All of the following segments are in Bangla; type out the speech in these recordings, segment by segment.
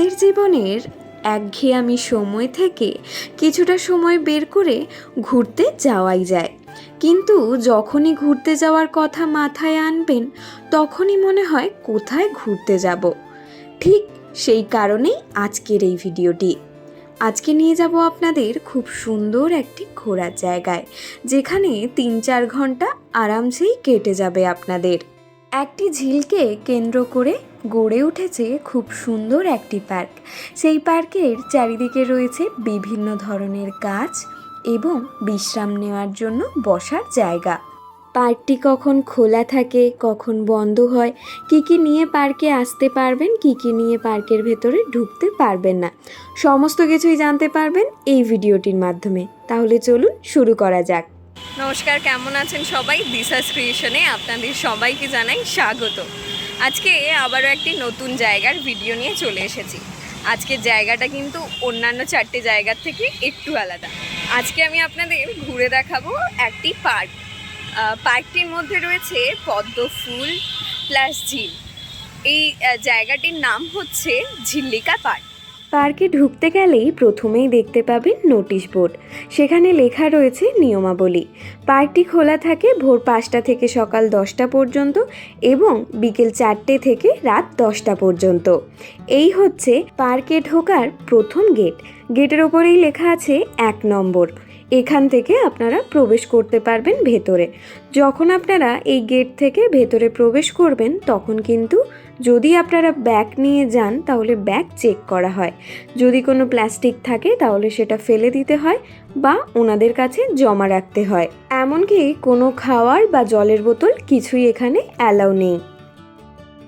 জীবনের একঘেয়ামি সময় থেকে কিছুটা সময় বের করে ঘুরতে যাওয়াই যায়। কিন্তু যখনই ঘুরতে যাওয়ার কথা মাথায় আনবেন, তখনই মনে হয় কোথায় ঘুরতে যাব। ঠিক সেই কারণেই আজকের এই ভিডিওটি। আজকে নিয়ে যাব আপনাদের খুব সুন্দর একটি ঘোরার জায়গায়, যেখানে তিন চার ঘণ্টা আরামসেই কেটে যাবে আপনাদের। একটি ঝিলকে কেন্দ্র করে গড়ে উঠেছে খুব সুন্দর একটি পার্ক। সেই পার্কের চারিদিকে রয়েছে বিভিন্ন ধরনের গাছ এবং বিশ্রাম নেওয়ার জন্য বসার জায়গা। পার্কটি কখন খোলা থাকে, কখন বন্ধ হয়, কি কি নিয়ে পার্কে আসতে পারবেন, কি কি নিয়ে পার্কের ভেতরে ঢুকতে পারবেন না, সমস্ত কিছুই জানতে পারবেন এই ভিডিওটির মাধ্যমে। তাহলে চলুন শুরু করা যাক। নমস্কার, কেমন আছেন সবাই? দিশাস ক্রিয়েশনে আপনাদের সবাইকে জানাই স্বাগত। আজকে আবারও একটি নতুন জায়গার ভিডিও নিয়ে চলে এসেছি। আজকে জায়গাটা কিন্তু অন্যান্য চারটে জায়গার থেকে একটু আলাদা। আজকে আমি আপনাদের ঘুরে দেখাবো একটি পার্ক। পার্কটির মধ্যে রয়েছে পদ্ম ফুল প্লাস ঝিল। এই জায়গাটির নাম হচ্ছে ঝিল্লিকা পার্ক। পার্কে ঢুকতে গেলেই প্রথমেই দেখতে পাবেন নোটিশ বোর্ড। সেখানে লেখা রয়েছে নিয়মাবলী। পার্কটি খোলা থাকে ভোর পাঁচটা থেকে সকাল দশটা পর্যন্ত এবং বিকেল চারটে থেকে রাত দশটা পর্যন্ত। এই হচ্ছে পার্কে ঢোকার প্রথম গেট। গেটের ওপরেই লেখা আছে এক নম্বর। এখান থেকে আপনারা প্রবেশ করতে পারবেন ভেতরে। যখন আপনারা এই গেট থেকে ভেতরে প্রবেশ করবেন, তখন কিন্তু যদি আপনারা ব্যাগ নিয়ে যান, তাহলে ব্যাগ চেক করা হয়। যদি কোনো প্লাস্টিক থাকে, তাহলে সেটা ফেলে দিতে হয় বা ওনাদের কাছে জমা রাখতে হয়। এমনকি কোনো খাওয়ার বা জলের বোতল কিছুই এখানে অ্যালাউ নেই।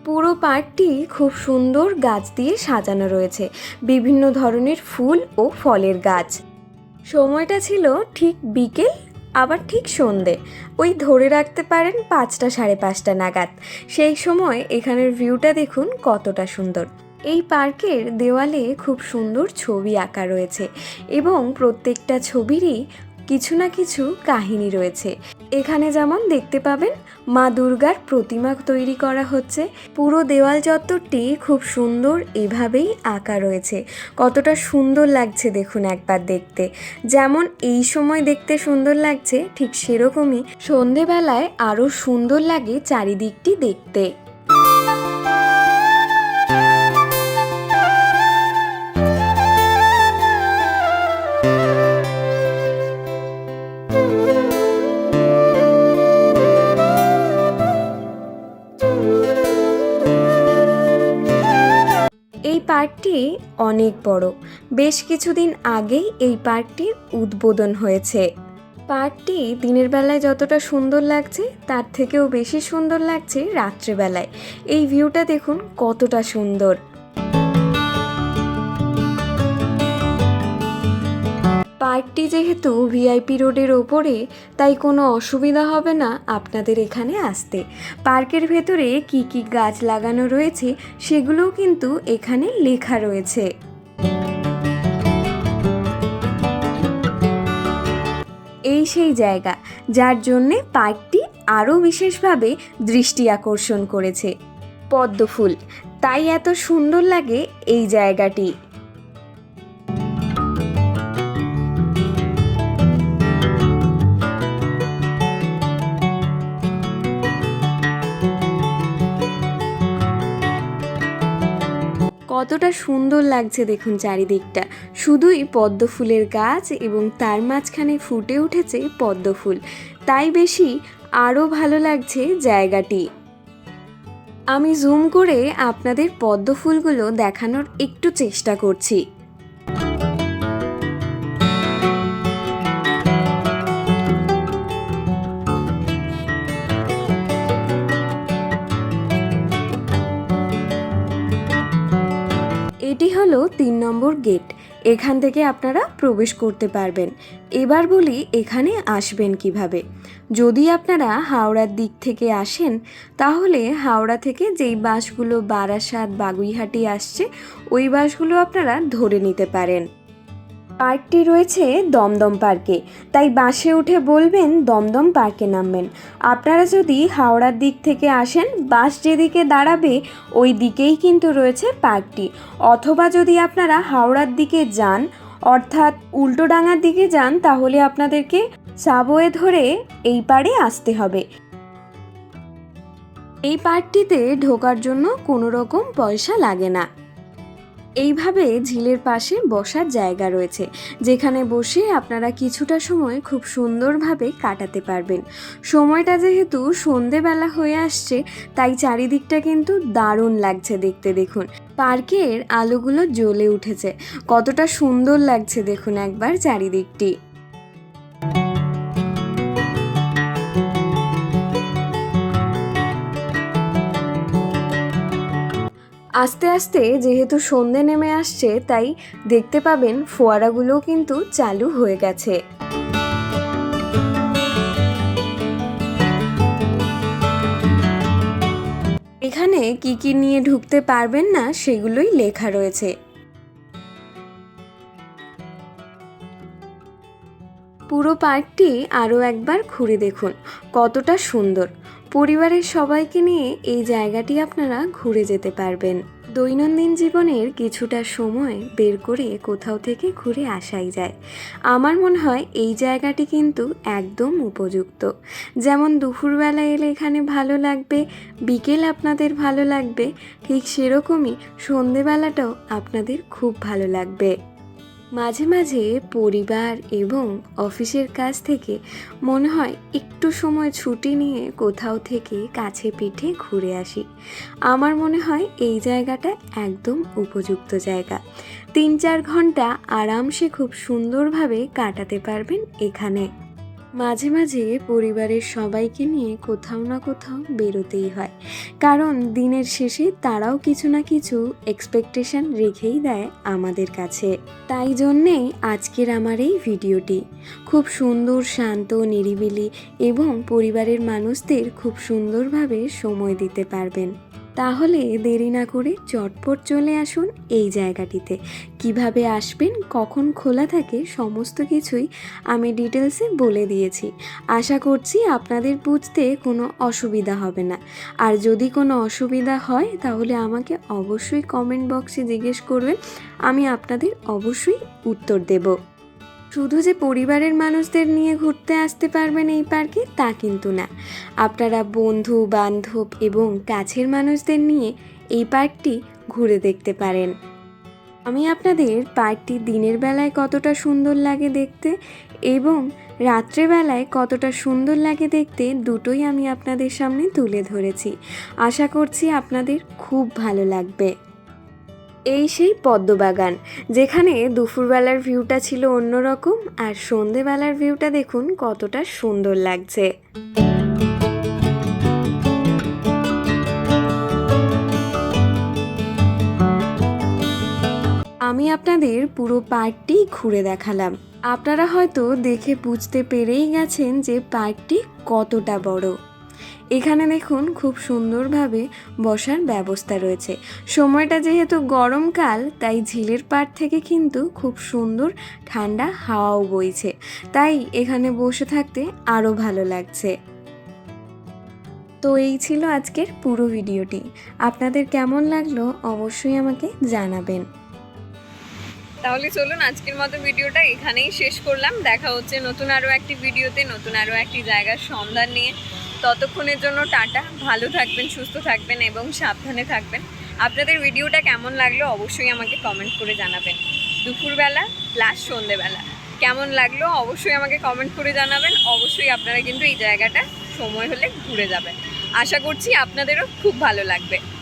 পুরো পার্কটি খুব সুন্দর গাছ দিয়ে সাজানো রয়েছে। বিভিন্ন ধরনের ফুল ও ফলের গাছ। সময়টা ছিল ঠিক বিকেল আবার ঠিক সন্ধে। ওই ধরে রাখতে পারেন পাঁচটা সাড়ে পাঁচটা নাগাদ। সেই সময় এখানের ভিউটা দেখুন কতটা সুন্দর। এই পার্কের দেওয়ালে খুব সুন্দর ছবি আঁকা রয়েছে এবং প্রত্যেকটা ছবিরই কিছু না কিছু কাহিনী রয়েছে। এখানে যেমন দেখতে পাবেন, মা দুর্গার প্রতিমা তৈরি করা হচ্ছে। পুরো দেওয়াল চত্বরটি খুব সুন্দর এভাবেই আঁকা রয়েছে। কতটা সুন্দর লাগছে দেখুন একবার দেখতে। যেমন এই সময় দেখতে সুন্দর লাগছে, ঠিক সেরকমই সন্ধেবেলায় আরও সুন্দর লাগে চারিদিকটি দেখতে। পার্কটি অনেক বড়। বেশ কিছুদিন আগেই এই পার্কটির উদ্বোধন হয়েছে। পার্কটি দিনের বেলায় যতটা সুন্দর লাগছে, তার থেকেও বেশি সুন্দর লাগছে রাত্রেবেলায়। এই ভিউটা দেখুন কতটা সুন্দর। পার্কটি যেহেতু ভিআইপি রোডের ওপরে, তাই কোনো অসুবিধা হবে না আপনাদের এখানে আসতে। পার্কের ভেতরে কি কি গাছ লাগানো রয়েছে, সেগুলোও কিন্তু এখানে লেখা রয়েছে। এই সেই জায়গা, যার জন্যে পার্কটি আরও বিশেষভাবে দৃষ্টি আকর্ষণ করেছে। পদ্মফুল, তাই এত সুন্দর লাগে এই জায়গাটি। কতটা সুন্দর লাগছে দেখুন চারিদিকটা। শুধুই পদ্ম ফুলের গাছ এবং তার মাঝখানে ফুটে উঠেছে পদ্ম ফুল তাই বেশি আরও ভালো লাগছে জায়গাটি। আমি জুম করে আপনাদের পদ্ম ফুলগুলো দেখানোর একটু চেষ্টা করছি। এটি হলো তিন নম্বর গেট। এখান থেকে আপনারা প্রবেশ করতে পারবেন। এবার বলি এখানে আসবেন কীভাবে। যদি আপনারা হাওড়ার দিক থেকে আসেন, তাহলে হাওড়া থেকে যেই বাসগুলো বারাসাত বাগুইহাটি আসছে, ওই বাসগুলো আপনারা ধরে নিতে পারেন। পার্কটি রয়েছে দমদম পার্কে। তাই বাসে উঠে বলবেন, দমদম পার্কে নামবেন। আপনারা যদি হাওড়ার দিক থেকে আসেন, বাস যেদিকে দাঁড়াবে, ওই দিকেই কিন্তু রয়েছে পার্কটি। অথবা যদি আপনারা হাওড়ার দিকে যান, অর্থাৎ উল্টোডাঙার দিকে যান, তাহলে আপনাদেরকে সাবওয়ে ধরে এই পারে আসতে হবে। এই পার্কটিতে ঢোকার জন্য কোনো রকম পয়সা লাগে না। এইভাবে ঝিলের পাশে বসার জায়গা রয়েছে, যেখানে বসে আপনারা কিছুটা সময় খুব সুন্দরভাবে কাটাতে পারবেন। সময়টা যেহেতু সন্ধেবেলা হয়ে আসছে, তাই চারিদিকটা কিন্তু দারুণ লাগছে দেখতে দেখুন। পার্কের আলোগুলো জ্বলে উঠেছে, কতটা সুন্দর লাগছে দেখুন একবার চারিদিকটি। আস্তে আস্তে যেহেতু সন্ধে নেমে আসছে, তাই দেখতে পাবেন ফোয়ারাগুলোও কিন্তু চালু হয়ে গেছে। এখানে কি কি নিয়ে ঢুকতে পারবেন না, সেগুলোই লেখা রয়েছে। পুরো পার্কটি আরও একবার ঘুরে দেখুন, কতটা সুন্দর। পরিবারের সবাইকে নিয়ে এই জায়গাটি আপনারা ঘুরে যেতে পারবেন। দৈনন্দিন জীবনের কিছুটা সময় বের করে কোথাও থেকে ঘুরে আসাই যায়। আমার মনে হয় এই জায়গাটি কিন্তু একদম উপযুক্ত। যেমন দুপুরবেলা এলে এখানে ভালো লাগবে, বিকেল আপনাদের ভালো লাগবে, ঠিক সেরকমই সন্ধেবেলাটাও আপনাদের খুব ভালো লাগবে। মাঝে মাঝে পরিবার এবং অফিসের কাজ থেকে মনে হয় একটু সময় ছুটি নিয়ে কোথাও থেকে কাছে পিঠে ঘুরে আসি। আমার মনে হয় এই জায়গাটা একদম উপযুক্ত জায়গা। তিন চার ঘণ্টা আরামসে খুব সুন্দরভাবে কাটাতে পারবেন এখানে। মাঝে মাঝে পরিবারের সবাইকে নিয়ে কোথাও না কোথাও বেরোতেই হয়। কারণ দিনের শেষে তারাও কিছু না কিছু এক্সপেকটেশন রেখেই দেয় আমাদের কাছে। তাই জন্যেই আজকের আমার এই ভিডিওটি। খুব সুন্দর, শান্ত, নিরিবিলি এবং পরিবারের মানুষদের খুব সুন্দরভাবে সময় দিতে পারবেন। তাহলে দেরি না করে চটপট চলে আসুন এই জায়গাটিতে। কীভাবে আসবেন, কখন খোলা থাকে, সমস্ত কিছুই আমি ডিটেলসে বলে দিয়েছি। আশা করছি আপনাদের বুঝতে কোনো অসুবিধা হবে না। আর যদি কোনো অসুবিধা হয়, তাহলে আমাকে অবশ্যই কমেন্ট বক্সে জিজ্ঞেস করবেন, আমি আপনাদের অবশ্যই উত্তর দেব। শুধু যে পরিবারের মানুষদের নিয়ে ঘুরতে আসতে পারবেন এই পার্কে তা কিন্তু না। আপনারা বন্ধু, বান্ধব এবং কাছের মানুষদের নিয়ে এই পার্কটি ঘুরে দেখতে পারেন। আমি আপনাদের পার্কটি দিনের বেলায় কতটা সুন্দর লাগে দেখতে এবং রাত্রেবেলায় কতটা সুন্দর লাগে দেখতে দুটোই আমি আপনাদের সামনে তুলে ধরেছি। আশা করছি আপনাদের খুব ভালো লাগবে। এই সেই পদ্মবাগান, যেখানে দুপুরবেলার ভিউটা ছিল অন্যরকম আর সন্ধেবেলার ভিউটা দেখুন কতটা সুন্দর লাগছে। আমি আপনাদের পুরো পার্কটি ঘুরে দেখালাম। আপনারা হয়তো দেখে বুঝতে পেরেই গেছেন যে পার্কটি কতটা বড়। এখানে দেখুন খুব সুন্দরভাবে বসার ব্যবস্থা রয়েছে। সময়টা যেহেতু গরমকাল তাই ঝিলের পাড় থেকে কিন্তু খুব সুন্দর ঠান্ডা হাওয়াও বইছে। তাই এখানে বসে থাকতে আরও ভালো লাগছে। তো এই ছিল আজকের পুরো ভিডিওটি। আপনাদের কেমন লাগল অবশ্যই আমাকে জানাবেন। তাহলে চলুন আজকের মতো ভিডিওটা এখানেই শেষ করলাম। দেখা হচ্ছে নতুন আরও একটি ভিডিওতে, নতুন আরও একটি জায়গার সন্ধান নিয়ে। ততক্ষণের জন্য টাটা। ভালো থাকবেন, সুস্থ থাকবেন এবং সাবধানে থাকবেন। আপনাদের ভিডিওটা কেমন লাগল অবশ্যই আমাকে কমেন্ট করে জানাবেন। দুপুরবেলা প্লাস সন্ধেবেলা। কেমন লাগল অবশ্যই আমাকে কমেন্ট করে জানাবেন। অবশ্যই আপনারা কিন্তু এই জায়গাটা সময় হলে ঘুরে যাবেন। আশা করছি আপনাদেরও খুব ভালো লাগবে।